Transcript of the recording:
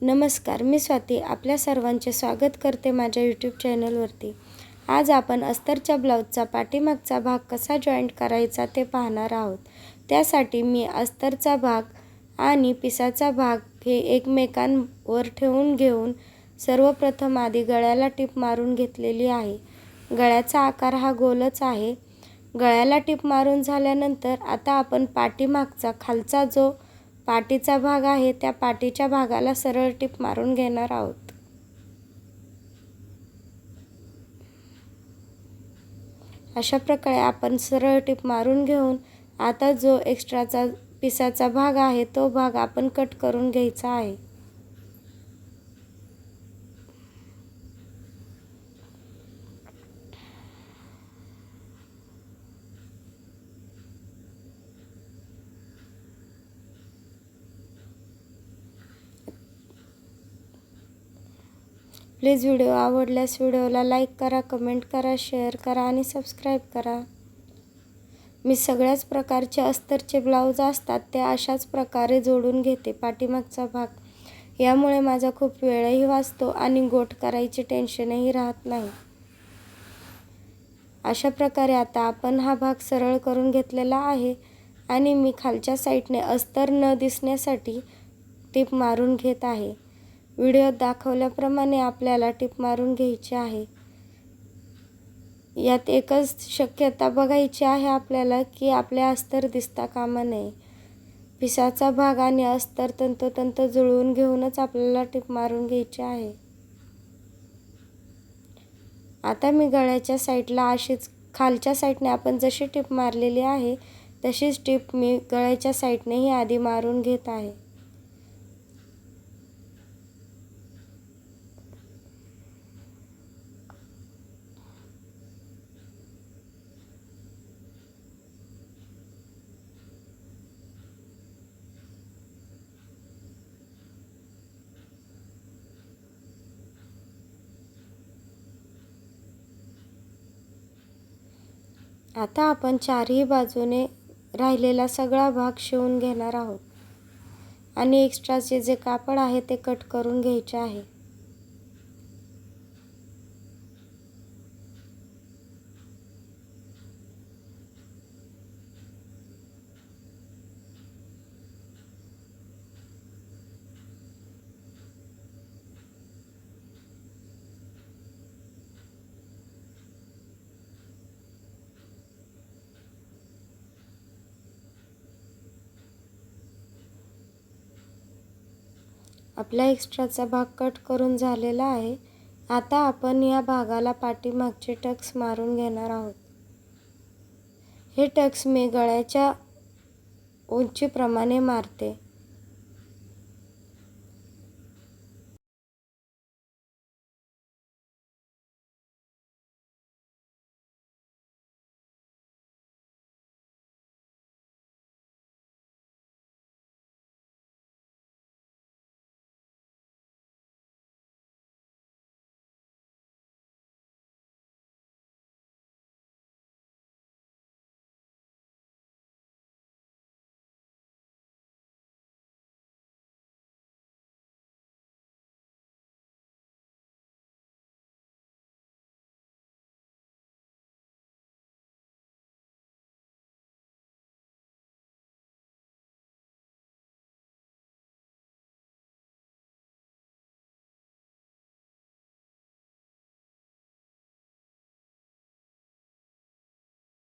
नमस्कार मी स्वाती. आपल्या सर्वांचे स्वागत करते माझ्या यूट्यूब चॅनलवरती आज आपण अस्तरच्या ब्लाऊजचा पाठीमागचा भाग कसा जॉईंट करायचा ते पाहणार आहोत. त्यासाठी मी अस्तरचा भाग आणि पिसाचा भाग हे एकमेकांवर ठेवून घेऊन सर्वप्रथम आधी गळ्याला टीप मारून घेतलेली आहे. गळ्याचा आकार हा गोलच आहे. गळ्याला टीप मारून झाल्यानंतर आता आपण पाठीमागचा खालचा जो पाटीचा भाग आहे त्या पाटीच्या भागाला सरळ टीप मारून घेणार आहोत. अशा प्रकारे आपण सरळ टीप मारून घेऊन आता जो एक्स्ट्राचा पिसाचा भाग आहे तो भाग आपण कट करून घ्यायचा आहे. प्लीज व्हिडिओ आवडल्यास व्हिडिओला लाईक करा कमेंट करा शेअर करा आणि सबस्क्राईब करा. मी सगळ्याच प्रकारचे अस्तरचे ब्लाऊज असतात ते अशाच प्रकारे जोडून घेते पाठीमागचा भाग. यामुळे माझा खूप वेळही वाचतो आणि गोठ करायचे टेन्शनही राहत नाही. अशा प्रकारे आता आपण हा भाग सरळ करून घेतलेला आहे आणि मी खालच्या साईडने अस्तर न दिसण्यासाठी टीप मारून घेत आहे. व्हिडिओत दाखवल्याप्रमाणे आपल्याला टिप मारून घ्यायची आहे. यात एकच शक्यता बघायची आहे आपल्याला की आपले अस्तर दिसता कामा नये. पिसाचा भाग आणि अस्तर तंतोतंत जुळवून घेऊनच आपल्याला टिप मारून घ्यायची आहे. आता मी गळ्याच्या साईडला अशीच खालच्या साईडने आपण जशी टिप मारलेली आहे तशीच टिप मी गळ्याच्या साईडनेही आधी मारून घेत आहे. आता आपण चारही बाजूने राहिलेला सगळा भाग शिवून घेणार आहोत. आणि एक्स्ट्राचे जे कापड आहे ते कट करून घ्यायचे आहे. आपला एक्स्ट्राचा भाग कट करून झालेला आहे. आता आपण या भागाला पाठीमागचे टक्स मारून घेणार आहोत. हे टक्स मी गळ्याच्या उंचीप्रमाणे मारते.